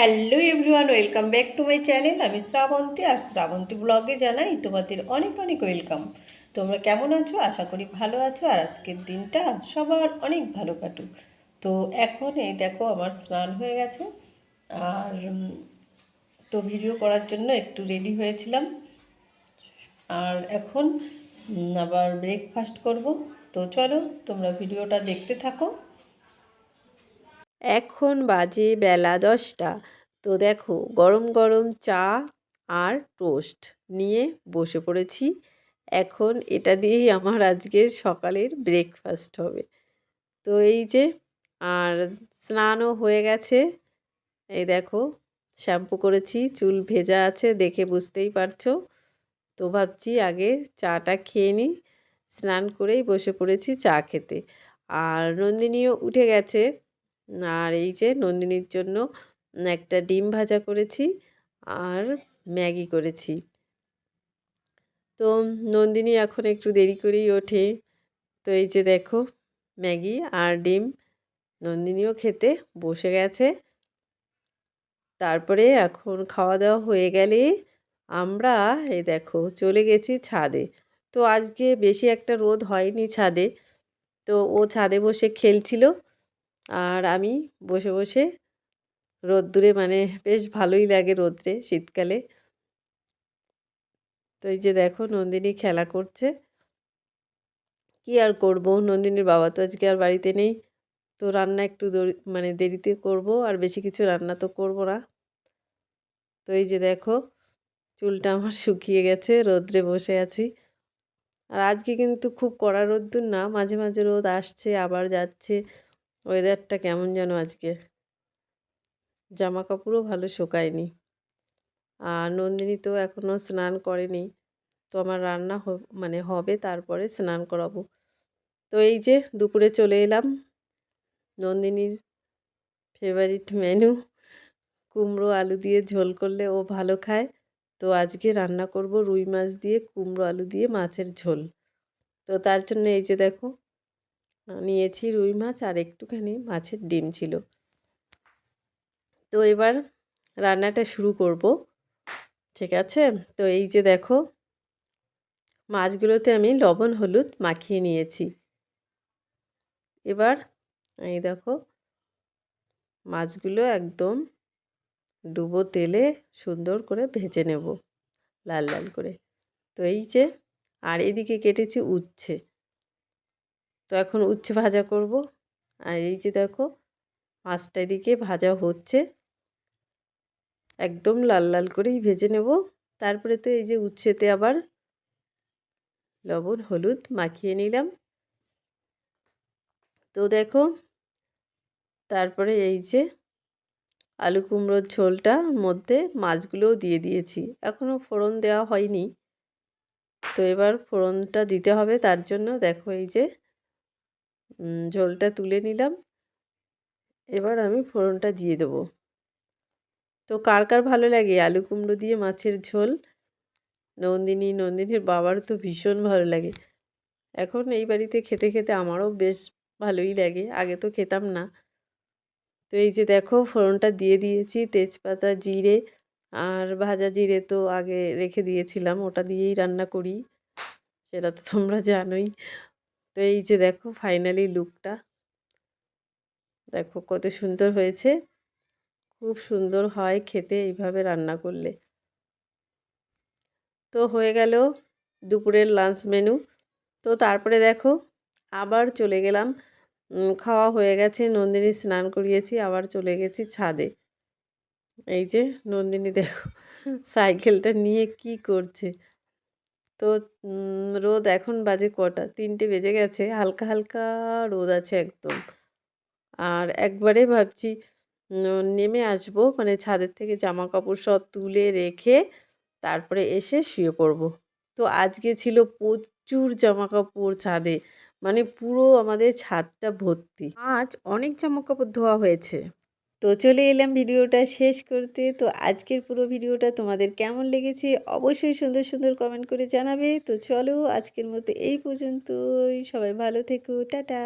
Hello everyone, welcome back to my channel. আমি শ্রাবন্তী আর শ্রাবন্তী ব্লগে জানাই তোমাদের অনেক অনেক ওয়েলকাম। তোমরা কেমন আছো? আশা করি ভালো আছো। আর আজকের দিনটা সবার অনেক ভালো কাটুক। তো এখন এই দেখো আমার স্নান হয়ে গেছে। আর তো ভিডিও করার জন্য একটু রেডি হয়েছিলাম। আর এখন আবার ব্রেকফাস্ট করব। তো চলো তোমরা ভিডিওটা দেখতে থাকো। এখন বাজে বেলা দশটা। তো দেখো, গরম গরম চা আর টোস্ট নিয়ে বসে পড়েছি। এখন এটা দিয়েই আমার আজকের সকালের ব্রেকফাস্ট হবে। তো এই যে, আর স্নানও হয়ে গেছে। এই দেখো, শ্যাম্পু করেছি, চুল ভেজা আছে, দেখে বুঝতেই পারছ। তো ভাবছি আগে চাটা খেয়ে নিই, স্নান করেই বসে পড়েছি চা খেতে। আর নন্দিনীও উঠে গেছে। আর এই যে নন্দিনীর জন্য একটা ডিম ভাজা করেছি আর ম্যাগি করেছি। তো নন্দিনী এখন একটু দেরি করেই ওঠে। তো এই যে দেখো ম্যাগি আর ডিম নন্দিনীও খেতে বসে গেছে। তারপরে এখন খাওয়া দাওয়া হয়ে গেলে আমরা এই দেখো চলে গেছি ছাদে। তো আজকে বেশি একটা রোদ হয়নি ছাদে। তো ও ছাদে বসে খেলছিল। আর আমি বসে বসে রোদ্দুরে মানে বেশ ভালোই লাগে রোদ্রে শীতকালে। তো এই যে দেখো নন্দিনী খেলা করছে। কি আর করব? নন্দিনীর বাবা তো আজকে আর বাড়িতে নেই। তো রান্না একটু মানে দেরিতে করব আর বেশি কিছু রান্না তো করব না। তো এই যে দেখো চুলটা আমার শুকিয়ে গেছে, রোদ্রে বসে আছি। আর আজকে কিন্তু খুব কড়া রোদ্দুর না, মাঝে মাঝে রোদ আসছে, আবার যাচ্ছে। ওয়েদারটা কেমন যেন আজকে? জামা কাপড়ও ভালো শুকায়নি। আর নন্দিনী তো এখনও স্নান করেনি। তো আমার রান্না মানে হবে, তারপরে স্নান করাবো। তো এই যে দুপুরে চলে এলাম। নন্দিনীর ফেভারিট মেনু কুমড়ো আলু দিয়ে ঝোল করলে ও ভালো খায়। তো আজকে রান্না করব রুই মাছ দিয়ে কুমড়ো আলু দিয়ে মাছের ঝোল। তো তার জন্য এই যে দেখো নিয়েছি রুই মাছ আর একটুখানি মাছের ডিম ছিল। তো এবার রান্নাটা শুরু করব, ঠিক আছে? তো এই যে দেখো, মাছগুলোতে আমি লবণ, হলুদ মাখিয়ে নিয়েছি। এবার এই দেখো, মাছগুলো একদম ডুবো তেলে সুন্দর করে ভেজে নেব, লাল লাল করে। তো এই যে, আর এদিকে কেটেছি উচ্ছে। তো এখন উচ্ছে ভাজা করব। আর এই যে দেখো মাছটা এদিকে ভাজা হচ্ছে। একদম লাল লাল করেই ভেজে নেব। তারপরে তো এই যে উচ্ছেতে আবার লবণ, হলুদ মাখিয়ে নিলাম। তো দেখো, তারপরে এই যে আলু কুমড়োর ঝোলটার মধ্যে মাছগুলোও দিয়ে দিয়েছি। এখনও ফোড়ন দেওয়া হয়নি। তো এবার ফোড়নটা দিতে হবে, তার জন্য দেখো এই যে ঝোলটা তুলে নিলাম। এবার আমি ফোড়নটা দিয়ে দেবো। তো কার কার ভালো লাগে? আলু কুমড়ো দিয়ে মাছের ঝোল? নন্দিনী, নন্দিনীর বাবার তো ভীষণ ভালো লাগে। এখন এই বাড়িতে খেতে খেতে আমারও বেশ ভালোই লাগে। আগে তো খেতাম না। তো এই যে দেখো, ফোড়নটা দিয়ে দিয়েছি, তেজপাতা, জিরে আর ভাজা জিরে তো আগে রেখে দিয়েছিলাম। ওটা দিয়েই রান্না করি। সেটা তো তোমরা জানোই। এই যে দেখো ফাইনালি লুকটা দেখো কত সুন্দর হয়েছে। খুব সুন্দর হয় খেতে এইভাবে রান্না করলে। তো হয়ে গেল দুপুরের লাঞ্চ মেনু তো তারপরে দেখো আবার চলে গেলাম। খাওয়া হয়ে গেছে, নন্দিনী স্নান করিয়েছি, আবার চলে গেছি ছাদে। এই যে নন্দিনী দেখো, সাইকেলটা নিয়ে কি করছে। তো রোদ এখন বাজে কটা? তিনটে বেজে গেছে, হালকা হালকা রোদ আছে একদম। আর একবারে ভাবছি নেমে আসব মানে ছাদের থেকে জামা কাপড় সব তুলে রেখে তারপরে এসে শুয়ে পড়ব। তো আজকে ছিল প্রচুর জামা কাপড় ছাদে মানে পুরো আমাদের ছাদটা ভর্তি। আজ অনেক জামা কাপড় ধোয়া হয়েছে। তো চলে এলাম ভিডিওটা শেষ করতে। তো আজকের পুরো ভিডিওটা তোমাদের কেমন লেগেছে অবশ্যই সুন্দর সুন্দর কমেন্ট করে জানাবে। তো চলো আজকের মতো এই পর্যন্তই। সবাই ভালো থেকো। টাটা।